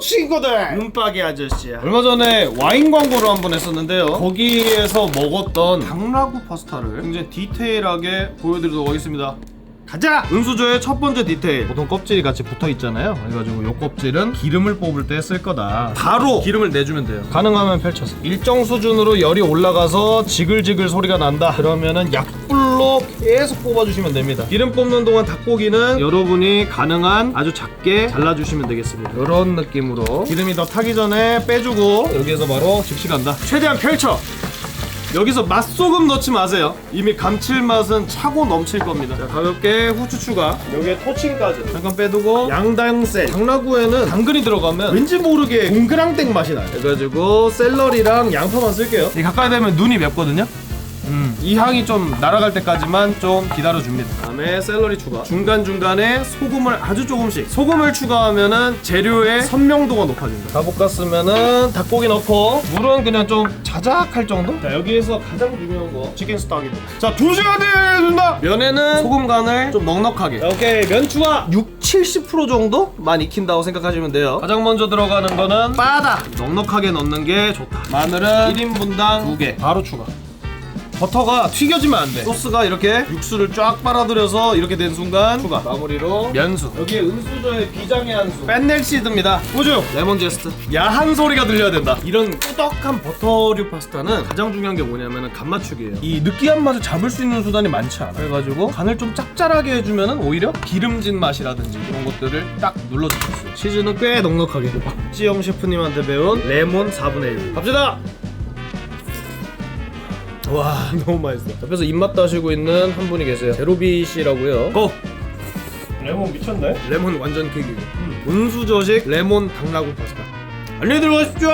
친구들. 눈박이 아저씨야. 얼마 전에 와인 광고를 한 번 했었는데요. 거기에서 먹었던 당라구 파스타를 굉장히 디테일하게 보여드리도록 하겠습니다 가자! 은수저의 첫 번째 디테일. 보통 껍질이 같이 붙어 있잖아요. 그래가지고 요 껍질은 기름을 뽑을 때 쓸 거다. 바로! 기름을 내주면 돼요. 가능하면 펼쳐서. 일정 수준으로 열이 올라가서 지글지글 소리가 난다. 그러면은 약불로 계속 뽑아주시면 됩니다. 기름 뽑는 동안 닭고기는 여러분이 가능한 아주 작게 잘라주시면 되겠습니다. 이런 느낌으로. 기름이 더 타기 전에 빼주고 여기에서 바로 즉시 간다. 최대한 펼쳐 여기서 맛소금 넣지 마세요. 이미 감칠맛은 차고 넘칠 겁니다. 자, 가볍게 후추 추가. 여기에 토칭까지. 잠깐 빼두고 양당셀. 당라구에는 당근이 들어가면 왠지 모르게 동그랑땡 맛이 나요. 그래가지고 샐러리랑 양파만 쓸게요. 이 가까이 되면 눈이 맵거든요. 음, 이 향이 좀 날아갈 때까지만 좀 기다려줍니다. 다음에 샐러리 추가. 중간중간에 소금을 아주 조금씩. 소금을 추가하면은 재료의 선명도가 높아진다. 가볶았으면은 닭고기 넣고 물은 그냥 좀 자작할 정도? 자, 여기에서 가장 중요한 거 치킨 스톡입니다. 자, 두 시간을 준다! 면에는 소금 간을 좀 넉넉하게. 자, 오케이. 면 추가 6, 70% 정도만 익힌다고 생각하시면 돼요. 가장 먼저 들어가는 거는 바다. 넉넉하게 넣는 게 좋다. 마늘은 1인분당 2개. 바로 추가. 버터가 튀겨지면 안 돼. 소스가 이렇게 육수를 쫙 빨아들여서 이렇게 된 순간 추가. 마무리로 면수. 여기에 은수저의 비장의 한수. 뺀넬 시드입니다. 우주. 레몬 제스트. 야한 소리가 들려야 된다. 이런 꾸덕한 버터류 파스타는 가장 중요한 게 뭐냐면 간 맞추기예요. 이 느끼한 맛을 잡을 수 있는 수단이 많지 않아. 그래가지고 간을 좀 짭짤하게 해주면은 오히려 기름진 맛이라든지 이런 것들을 딱 눌러줄 수 있어요. 치즈는 꽤 넉넉하게. 박지영 셰프님한테 배운 레몬 4분의 1. 갑시다. 와 너무 맛있어. 옆에서 입맛 다시고 있는 한 분이 계세요. 제로비 씨라고요. 고! 레몬 미쳤네. 레몬 완전 킥이고 은수저식 레몬 당라구 파스타. 안녕히 들어가십시오